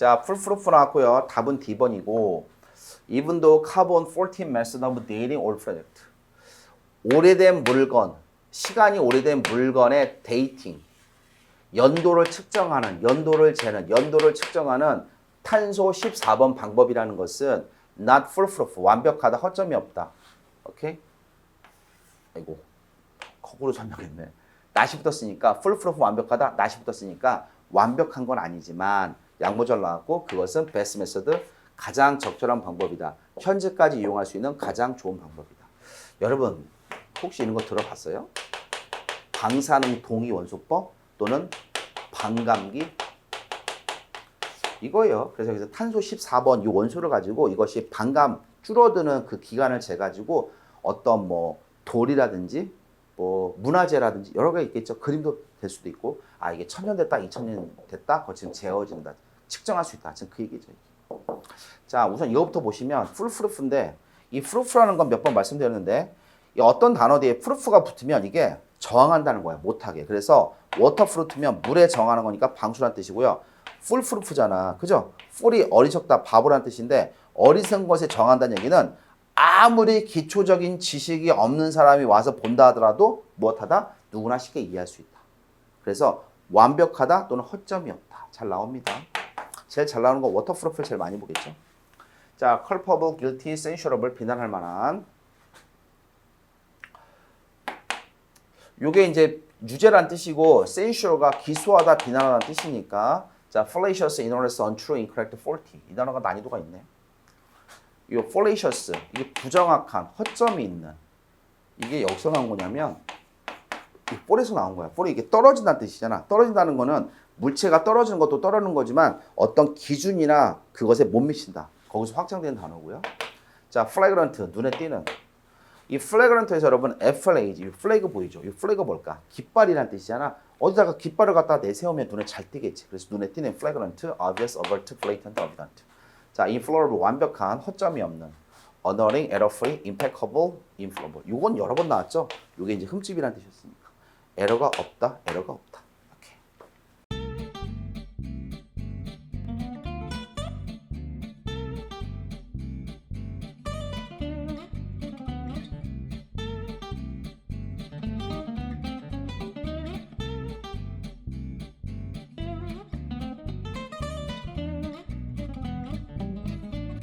자, 풀프루프 나왔고요. 답은 D번이고 though carbon 14 method of dating. 오래된 물건, 시간이 오래된 물건의 데이팅, 연도를 측정하는, 연도를 재는, 연도를 측정하는 탄소 14번 방법이라는 것은 not foolproof, 완벽하다, 허점이 없다. 오케이? 아이고, 거꾸로 설명했네. 낫이 붙었으니까 foolproof 완벽하다, 낫이 붙었으니까 완벽한 건 아니지만 양모절 나왔고 그것은 best method, 가장 적절한 방법이다. 현재까지 이용할 수 있는 가장 좋은 방법이다. 여러분, 혹시 이런 거 들어봤어요? 방사능 동위 원소법 또는 반감기 이거예요. 그래서 여기서 탄소 14번 이 원소를 가지고 이것이 반감 줄어드는 그 기간을 재 가지고 어떤 뭐 돌이라든지 뭐 문화재라든지 여러 가지 있겠죠. 그림도 될 수도 있고 아 이게 천년 됐다, 이천 년 됐다, 그거 지금 재어진다, 측정할 수 있다. 지금 그 얘기죠. 자 우선 이거부터 보시면 풀프루프인데 이 프루프라는 건 몇 번 말씀드렸는데 이 어떤 단어 뒤에 프루프가 붙으면 이게 저항한다는 거예요. 못하게. 그래서 워터프루트면 물에 저항하는 거니까 방수란 뜻이고요. 풀프루프잖아. 그죠? 풀이 어리석다, 바보란 뜻인데 어리석은 것에 저항한다는 얘기는 아무리 기초적인 지식이 없는 사람이 와서 본다 하더라도 무엇하다? 누구나 쉽게 이해할 수 있다. 그래서 완벽하다 또는 허점이 없다. 잘 나옵니다. 제일 잘 나오는 거 워터프루프를 제일 많이 보겠죠. 자, culpable, guilty, censurable 비난할 만한 요게 이제 유죄란 뜻이고 censure가 기소하다, 비난하다는 뜻이니까 자, fallacious, innocuous, untrue, incorrect, faulty 이 단어가 난이도가 있네. 이 fallacious 이게 부정확한, 허점이 있는 이게 여기서 나온 거냐면 이 폴에서 나온 거야. 폴이 이게 떨어진다는 뜻이잖아. 떨어진다는 거는 물체가 떨어지는 것도 떨어지는 거지만 어떤 기준이나 그것에 못 미친다. 거기서 확장된 단어고요. 자, flagrant 눈에 띄는 이 flagrant에서 여러분 FLAG, 이 플래그 보이죠? 이 플래그 뭘까? 깃발이란 뜻이잖아. 어디다가 깃발을 갖다 내세우면 눈에 잘 띄겠지. 그래서 눈에 띄는 flagrant, obvious, overt, blatant, evident. 자, infallible 완벽한 허점이 없는 unerring, error-free, impeccable, infallible. 요건 여러 번 나왔죠? 요게 이제 흠집이란 뜻이었으니까. 에러가 없다, 에러가 없다.